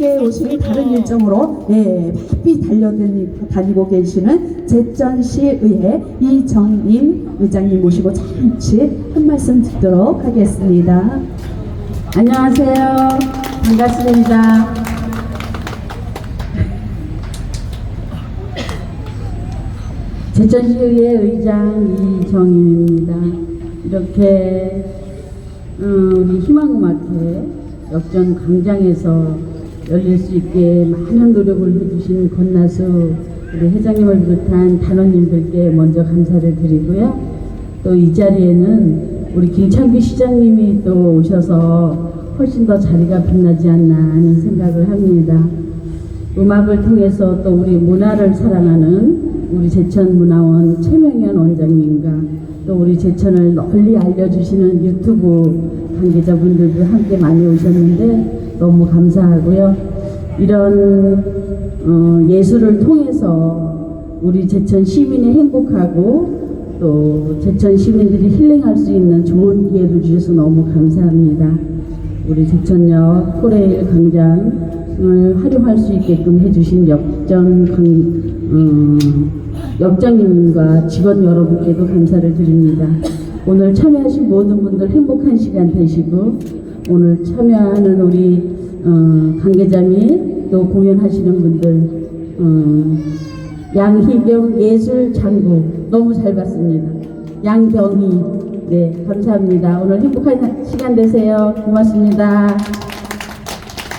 함께 오시는 다른 일정으로 네, 바삐 달려다니고 계시는 제천시의회 이정임 의장님 모시고 잠시 한 말씀 듣도록 하겠습니다. 안녕하세요. 반갑습니다. 제천시의회 의장 이정임입니다. 이렇게 어, 우리 희망음악회 역전 광장에서 열릴 수 있게 많은 노력을 해주신 권나수 우리 회장님을 비롯한 단원님들께 먼저 감사를 드리고요. 또 이 자리에는 우리 김창규 시장님이 또 오셔서 훨씬 더 자리가 빛나지 않나 하는 생각을 합니다. 음악을 통해서 또 우리 문화를 사랑하는 우리 제천문화원 최명현 원장님과 또 우리 제천을 널리 알려주시는 유튜브 관계자분들도 함께 많이 오셨는데 너무 감사하고요. 이런 어, 예술을 통해서 우리 제천 시민이 행복하고 또 제천 시민들이 힐링할 수 있는 좋은 기회를 주셔서 너무 감사합니다. 우리 제천역 코레일 광장을 활용할 수 있게끔 해주신 역전 강, 음, 역장님과 직원 여러분께도 감사를 드립니다. 오늘 참여하신 모든 분들 행복한 시간 되시고 오늘 참여하는 우리 어, 관계자 및 또 공연하시는 분들 어, 양희경 예술 장구 너무 잘 봤습니다. 양경희 네 감사합니다. 오늘 행복한 시간 되세요. 고맙습니다.